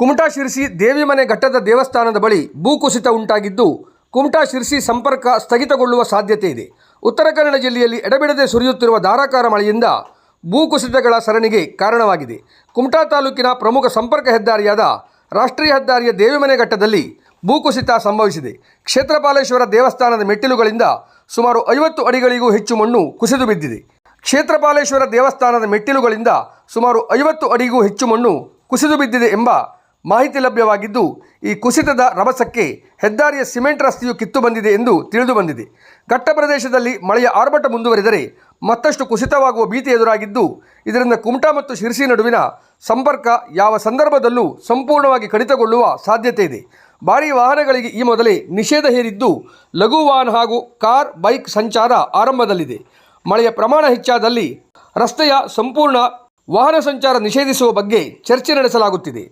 ಕುಮಟಾ ಶಿರಸಿ ದೇವಿಮನೆ ಘಟ್ಟದ ದೇವಸ್ಥಾನದ ಬಳಿ ಭೂಕುಸಿತ ಉಂಟಾಗಿದ್ದು, ಕುಮಟಾ ಶಿರಸಿ ಸಂಪರ್ಕ ಸ್ಥಗಿತಗೊಳ್ಳುವ ಸಾಧ್ಯತೆ ಇದೆ. ಉತ್ತರ ಕನ್ನಡ ಜಿಲ್ಲೆಯಲ್ಲಿ ಎಡಬಿಡದೆ ಸುರಿಯುತ್ತಿರುವ ಧಾರಾಕಾರ ಮಳೆಯಿಂದ ಭೂಕುಸಿತಗಳ ಸರಣಿಗೆ ಕಾರಣವಾಗಿದೆ. ಕುಮಟಾ ತಾಲೂಕಿನ ಪ್ರಮುಖ ಸಂಪರ್ಕ ಹೆದ್ದಾರಿಯಾದ ರಾಷ್ಟ್ರೀಯ ಹೆದ್ದಾರಿಯ ದೇವಿಮನೆ ಘಟ್ಟದಲ್ಲಿ ಭೂಕುಸಿತ ಸಂಭವಿಸಿದೆ. ಕ್ಷೇತ್ರಪಾಲೇಶ್ವರ ದೇವಸ್ಥಾನದ ಮೆಟ್ಟಿಲುಗಳಿಂದ ಸುಮಾರು ಐವತ್ತು ಅಡಿಗಳಿಗೂ ಹೆಚ್ಚು ಮಣ್ಣು ಕುಸಿದು ಬಿದ್ದಿದೆ. ಕ್ಷೇತ್ರಪಾಲೇಶ್ವರ ದೇವಸ್ಥಾನದ ಮೆಟ್ಟಿಲುಗಳಿಂದ ಸುಮಾರು ಐವತ್ತು ಅಡಿಗೂ ಹೆಚ್ಚು ಮಣ್ಣು ಕುಸಿದು ಬಿದ್ದಿದೆ ಎಂಬ ಮಾಹಿತಿ ಲಭ್ಯವಾಗಿದ್ದು, ಈ ಕುಸಿತದ ರಭಸಕ್ಕೆ ಹೆದ್ದಾರಿಯ ಸಿಮೆಂಟ್ ರಸ್ತೆಯು ಕಿತ್ತು ಬಂದಿದೆ ಎಂದು ತಿಳಿದು ಬಂದಿದೆ. ಘಟ್ಟ ಪ್ರದೇಶದಲ್ಲಿ ಮಳೆಯ ಆರ್ಭಟ ಮುಂದುವರಿದರೆ ಮತ್ತಷ್ಟು ಕುಸಿತವಾಗುವ ಭೀತಿ ಎದುರಾಗಿದ್ದು, ಇದರಿಂದ ಕುಮಟಾ ಮತ್ತು ಶಿರಸಿ ನಡುವಿನ ಸಂಪರ್ಕ ಯಾವ ಸಂದರ್ಭದಲ್ಲೂ ಸಂಪೂರ್ಣವಾಗಿ ಕಡಿತಗೊಳ್ಳುವ ಸಾಧ್ಯತೆ ಇದೆ. ಭಾರೀ ವಾಹನಗಳಿಗೆ ಈ ಮೊದಲೇ ನಿಷೇಧ ಹೇರಿದ್ದು, ಲಘು ವಾಹನ ಹಾಗೂ ಕಾರ್, ಬೈಕ್ ಸಂಚಾರ ಆರಂಭದಲ್ಲಿದೆ. ಮಳೆಯ ಪ್ರಮಾಣ ಹೆಚ್ಚಾದಲ್ಲಿ ರಸ್ತೆಯ ಸಂಪೂರ್ಣ ವಾಹನ ಸಂಚಾರ ನಿಷೇಧಿಸುವ ಬಗ್ಗೆ ಚರ್ಚೆ ನಡೆಸಲಾಗುತ್ತಿದೆ.